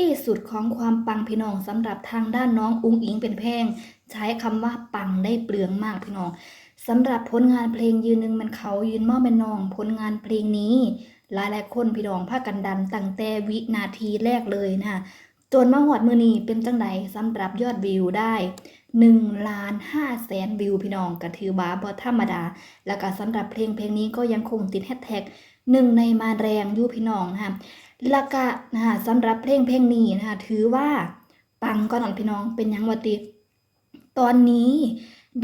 ที่สุดของความปังพี่น้องสำหรับทางด้านน้องอุ้งอิงเป็นแพง ใช้คำว่าปังได้เปลืองมากพี่น้องสำหรับผลงานเพลงยืนหนึ่งมันเขายืนม้อเป็นนอง ผลงานเพลงนี้ หลายหลายคนพี่น้องพากันดันตั้งแต่วินาทีแรกเลยนะจนมาหอดมือนีเป็นจังไดสำหรับยอดวิวได้1ล้าน5แสนวิวพี่น้องก็ถือว่าบ่ธรรมดา แล้วก็สำหรับเพลงเพลงนี้ก็ยังคงติดแฮชแท็กหนึ่งในมาแรงยู่พี่น้องนะ คะแล้วก็นะคะสำหรับเพลงเพลงนี้นะคะถือว่าปังก่อนพี่น้องเป็นยังวติ ตอนนี้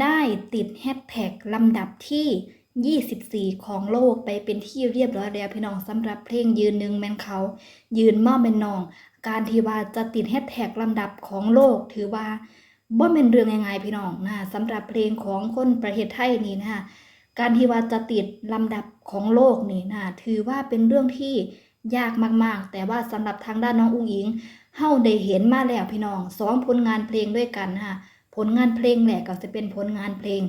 ได้ติดแฮชแท็กลำดับที่ 24 ของโลกไปเป็นที่เรียบร้อยแล้วพี่น้องสำหรับเพลงยืนหนึ่งแมนเขา ยืนม่อมเป็นนอง การที่ว่าจะติดแฮชแท็กลำดับของโลก ถือว่าบ่เป็นเรื่องง่ายๆพี่น้องนะคะสำหรับเพลงของคนประเทศไทยนี่นะคะการที่ว่าจะติดลำดับของโลกนี่นะคะถือว่าเป็นเรื่องที่ ยากมากๆ แต่ว่าสำหรับทางด้านน้องอุ้งอิงเฮาได้เห็นมาแล้วพี่น้องสองผลงานเพลงด้วยกันค่ะผลงานเพลงแหละก็จะเป็นผลงานเพลง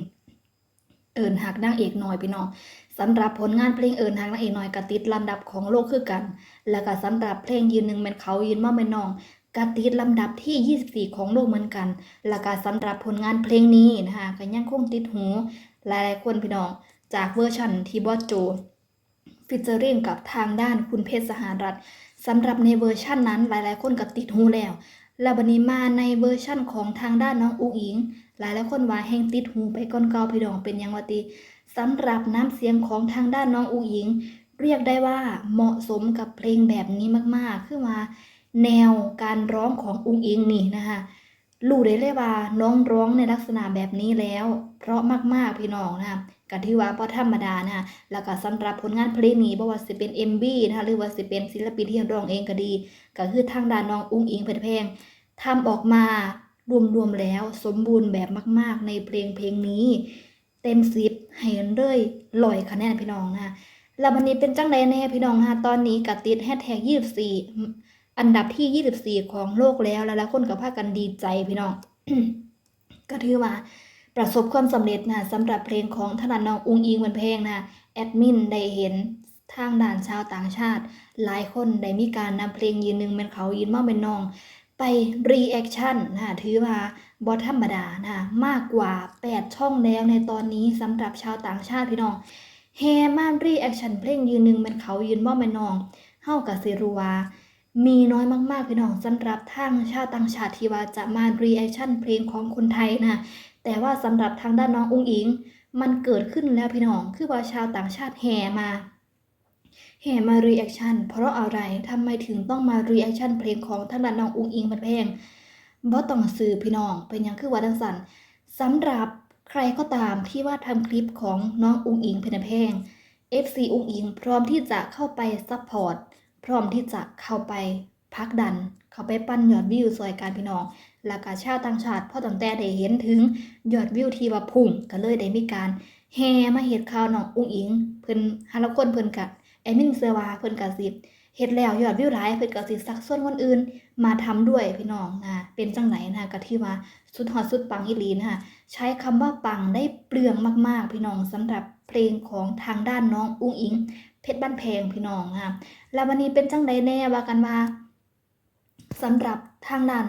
เอิญหักนางเอกหน้อยพี่น้องสำหรับผลงานเพลงเอิญหักนางเอกหน้อยกติดลำดับของโลกคือกัน แล้วก็สำหรับเพลงยืนหนึ่งเป็นเขายืนมาเป็นน้องกติดลำดับที่ 24 ของโลกเหมือนกัน แล้วก็สำหรับผลงานเพลงนี้นะคะก็ยังคงติดหู หลายๆคนพี่น้องจากเวอร์ชันที่บอสโจ ฟิเจอริงกับทางด้านคุณเพชรสหรัฐสำหรับในเวอร์ชั่นนั้นหลายๆ คนก็ติดหูแล้วแล้วบันนี้มาในเวอร์ชั่นของทางด้านน้องอุ๋งอิง หลายๆคนว่าแห่งติดหูไปก้อนเกาพี่ดองเป็นยังวติสำหรับน้ำเสียงของทางด้านน้องอุ๋งอิง เรียกได้ว่าเหมาะสมกับเพลงแบบนี้มากๆ คือว่าแนวการร้องของอุ๋งอิงนี่นะคะ รู้ได้เลยว่าน้องร้องในลักษณะแบบนี้แล้ว เพราะมากๆพี่น้องนะคะก็ที่ว่าพอธรรมดานะคะแล้วก็สำหรับผลงานเพลงนี้บ่ว่าสิเป็น MV นะคะหรือว่าสิเป็นศิลปินที่ร้องเองก็ดี ก็คือทางด้านน้องอุ้งอิงเพชรแพงทำออกมารวมๆแล้วสมบูรณ์แบบมาก ๆ ในเพลงเพลงนี้ เต็มสิบให้เลยลอยคะแนนพี่น้องนะแล้ววันนี้เป็นจังไดแน่พี่น้องนะตอนนี้ก็ติดแฮชแท็ก24 อันดับที่ 24 ของโลกแล้วแล้วลายคนก็พากันดีใจพี่น้อง ก็ถือว่าประสบความสำเร็จนะสำหรับเพลงของถนัดน้องอุงอิงเหมือนเพลงนะแอดมินได้เห็นทางด่านชาวต่างชาติ หลายคนได้มีการนำเพลงยืนหนึ่งเป็นเขายืนมาเป็นน้อง ไปรีแอคชั่นนะถือว่าบอธรรมดานะมากกว่า 8 ช่องแล้วในตอนนี้สำหรับชาวต่างชาติพี่น้องแฮมารีแอคชั่นเพลงยืนหนึ่งเป็นเขายืนมาเป็นน้องเฮากับซิรัวา มีน้อยมากๆพี่น้องสำหรับทางชาวต่างชาติที่ว่าจะมารีแอคชั่นเพลงของคนไทยนะแต่ว่าสำหรับทางด้านน้องอุ้งอิง มันเกิดขึ้นแล้วพี่น้องคือว่าชาวต่างชาติแห่มาแห่มารีแอคชั่นเพราะอะไรทำไมถึงต้องมารีแอคชั่นเพลงของทางด้านน้องอุ้งอิงมันแพงบ่ต้องซื้อพี่น้องเป็นยังคือว่าดังสันสำหรับใครก็ตามที่ว่าทำคลิปของน้องอุ้งอิงเพนแพง FC อุ้งอิงพร้อมที่จะเข้าไปซัพพอร์ต พร้อมที่จะเข้าไปพักดัน เข้าไปปั้นยอดวิวซอยการพี่น้องแล้วก็ชาต่างชาติพ่อตั้งแต่ได้เห็นถึงยอดวิวที่ว่าพุ่งก็เลยได้มีการแห่มาเฮ็ดข่าวน้องอุ้งอิง เพิ่นหาละคนเพิ่นกะแอมินเซวาเพิ่นกะสิเฮ็ดแล้วยอดวิวหลายเพิ่นก็สิซักส่วนคนอื่น มาทำด้วยพี่น้องนะเป็นจังไหนนะก็ที่ว่าสุดฮอดสุดปังอีหลีนะคะใช้คำว่าปังได้เปลืองมากๆ พี่น้องสำหรับเพลงของทางด้านน้องอุ้งอิง ชรบ้านแพงพี่น้องนะคะแล้ววันนี้เป็นจังไดแน่ว่ากันว่าสำหรับทางด้าน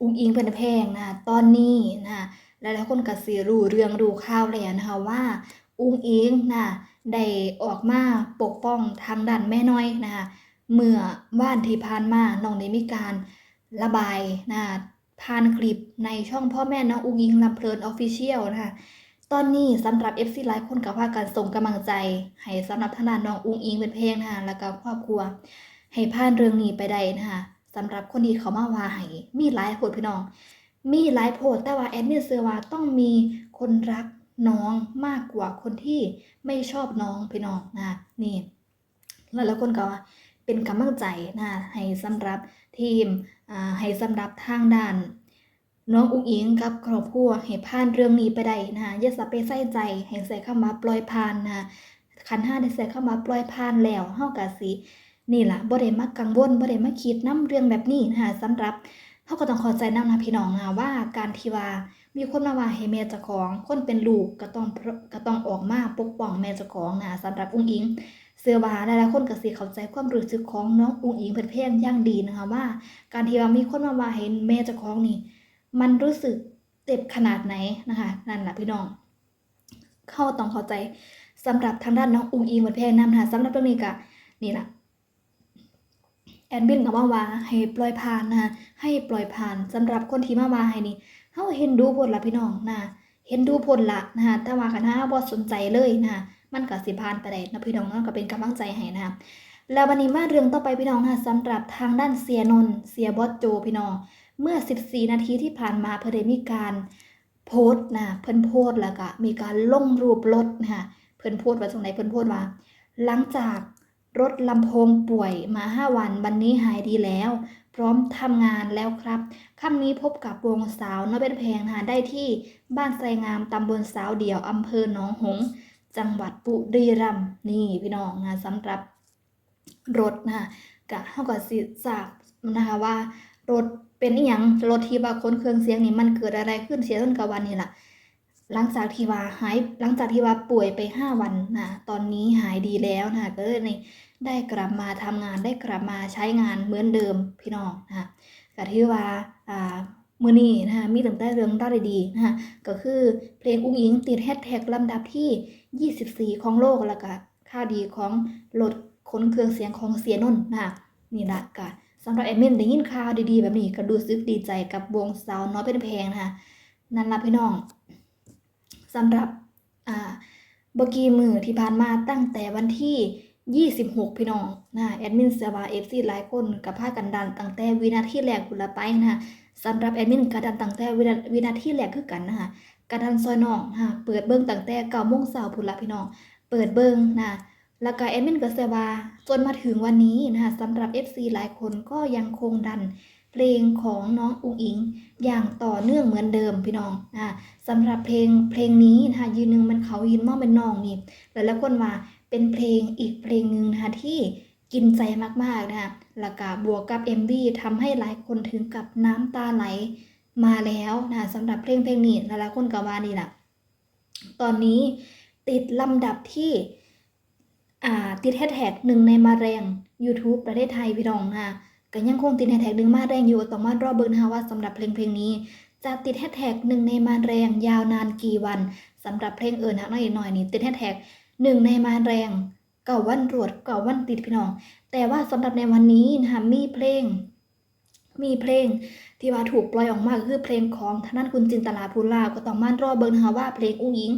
อุ้งอิงเป็นแพงนะตอนนี้นะหลายๆคนก็สิรู้เรื่องรู้ข่าวแล้วนะคะว่า อุ้งอิงนะได้ออกมาปกป้องทางด้านแม่น้อยนะคะเมื่อว่านที่ผ่านมาน้องได้มีการระบายนะผ่านคลิปในช่องพ่อแม่น้องอุ้งอิงลำเพลินออฟฟิเชียลนะคะ ตอนนี้สำหรับ FC หลายคนก็พากันส่งกำลังใจ ให้สำหรับทางด้านน้องอุ้งอิงเป็นเพลงนะคะแล้วก็ครอบครัว ให้ผ่านเรื่องนี้ไปได้นะคะสำหรับคนที่เขามาว่าให้มีหลายโพดพี่น้อง มีหลายโพดแต่ว่าแอดมินเสือว่าต้องมีคนรักน้องมากกว่าคนที่ไม่ชอบน้องพี่น้องนะนี่แล้วแล้วคนก็ว่าเป็นกำลังใจนะให้สำหรับทีมให้สำหรับทางด้าน น้องอุ้งอิงกับครอบครัวให้ผ่านเรื่องนี้ไปได้นะอย่าสะไปใส่ใจให้ใส่เข้ามาปล่อยผ่านนะคันห้าได้ใส่เข้ามาปล่อยผ่านแล้วเฮากะสิ นี่ล่ะบ่ได้มากังวลบ่ได้มาคิดนํเรื่องแบบนี้นะคะสำหรับเฮาก็ต้องเข้าใจนำนะพี่น้องนะว่าการที่ว่ามีคนมาว่าให้แม่เจ้าของ คนเป็นลูกก็ต้องก็ต้องออกมาปกป้องแม่เจ้าของนะสำหรับอุ้งอิงเสื้อวาหลายๆคนก็สิเข้าใจความรู้สึกของน้องอุ๋งอิงเพิ่นเพลงอย่างดีนะคะว่า การที่ว่ามีคนมาว่าเห็นแม่เจ้าของนี่ มันรู้สึกเจ็บขนาดไหนนะคะนั่นแหละพี่น้อง เข้าต้องเข้าใจสำหรับทางด้านน้องอุงอิงเพิ่นเพลงนำนะคะสำหรับเรื่องนี้ก็นี่แหละแอดมินก็ว่าว่าให้ปล่อยผ่านนะคะให้ปล่อยผ่านสำหรับคนที่มาว่าให้นี่เฮาเห็นดูผลละพี่น้องนะเห็นดูผลละนะคะแต่ว่าคันเฮาบ่สนใจเลยนะคะมันก็สิผ่านไปได้นะพี่น้องเนาะก็เป็นกำลังใจให้นะคะแล้ววันนี้มาเรื่องต่อไปพี่น้องนะคะสำหรับทางด้านเสียนน์เสียบอสโจพี่น้อง เมื่อ 14 นาทีที่ผ่านมาเพิ่นได้มีการโพสต์นะเพิ่นโพสต์แล้วก็มีการลงรูปรถนะคะเพิ่นโพสต์ว่าตรงไหนเพิ่นโพสต์ว่า หลังจากรถลำโพงป่วยมา 5 วันวันนี้หายดีแล้ว พร้อมทำงานแล้วครับค่ำนี้พบกับวงสาวน้อยเป็นแพงนะคะได้ที่บ้านไซงามตำบลสาวเดี่ยวอำเภอหนองหงส์จังหวัดบุรีรัมย์นี่พี่น้องงานสำหรับรถนะคะกะเฮาก็สิทราบนะคะว่ารถ เป็นอีหยังรถที่ว่าขนเครื่องเสียงนี่มันเกิดอะไรขึ้นเสียต้นกะวันนี่ล่ะหลังจากที่ว่าหายหลังจากที่ว่าป่วยไป 5 วันนะตอนนี้หายดีแล้วนะก็เลยนี่ได้กลับมาทำงานได้กลับมาใช้งานเหมือนเดิมพี่น้องนะก็ที่ว่าอ่ามือนี้นะคะมีตั้งแต่เรื่องราวดีๆนะคะก็คือเพลงอุ้งอิงติดแฮชแท็กลำดับที่ 24 ของโลกแล้วก็ข่าวดีของรถขนเครื่องเสียงของเสียนนท์นะคะนี่ละก็ สำหรับแอดมินได้ยินข่าวดีๆ แบบนี้ก็รู้สึกดีใจกับวงสาวน้อยเป็นแพงนะคะนั่นละพี่น้องสำหรับอ่าบกี้มือที่ผ่านมาตั้งแต่วันที่ 26 พี่น้องนะแอดมินเสียบาเอฟซีหลายคนกับพากันดันตั้งแต่วินาทีแรกกุนละไปนะคะสำหรับแอดมินกระดันตั้งแต่วินาวินาทีแรกคือกันนะคะกระดันซอยน้องนะคะเปิดเบิ้งตั้งแต่เก้าโมงเช้าพุ่นละพี่น้อง เปิดเบิ้งนะ แล้วก็แอดมินก็เสียบาจนมาถึงวันนี้นะคะสำหรับ FC หลายคนก็ยังคงดันเพลงของน้องอุงอิง อย่างต่อเนื่องเหมือนเดิมพี่น้องอ่าสำหรับเพลงเพลงนี้นะคะยืนหนึ่งมันเขายืนมองเป็นน้องนี่หลายๆคนว่าเป็นเพลงอีกเพลงหนึ่งนะคะที่กินใจมากๆนะคะแล้วก็บวกกับ MV ทำให้หลายคนถึงกับน้ำตาไหลมาแล้วนะคะสำหรับเพลงเพลงนี้หลายๆคนก็ว่านี่แหละตอนนี้ติดลำดับที่ ติดแฮชแท็กหนึ่งในมาแรง YouTube ประเทศไทยพี่น้องนะคะก็ยังคงติดแฮชแท็กหนึ่งมาแรงอยู่ต้องมารอเบิ่งนะคะว่าสำหรับเพลงเพลงนี้จะติดแฮชแท็กหนึ่งในมาแรงยาวนานกี่วันสำหรับเพลงเอิญฮักน้อยหน่อยนี่ติดแฮชแท็กหนึ่งในมาแรงเก่าวันรวดเก่าวันติดพี่น้อง แต่ว่าสำหรับในวันนี้นะคะมีเพลง มีเพลงที่ว่าถูกปล่อยออกมาคือเพลงของทางด้านคุณจินตลาภูลาก็ต้องมารอเบิ่งนะคะว่าเพลงอุ้งยิง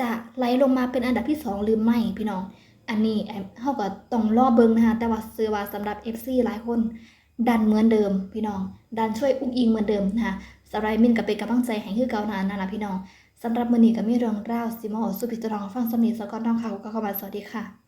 จะไหลลงมาเป็นอันดับที่สองหรือไม่พี่น้อง อันนี้เฮาก็ต้องรอเบิ่งนะคะแต่ว่าซื้อว่าสำหรับ FC หลายคนดันเหมือนเดิมพี่น้อง ดันช่วยอุ้งอิงเหมือนเดิมนะคะสำหรับมินกับเป็นกำลังใจให้คือเก่านานั่นล่ะพี่น้องสำหรับมือนี้ก็มีเรื่องราวสิมาเอาสู่พี่น้องฟังสำนีสกอนน้องเขาก็เข้ามาสวัสดีค่ะ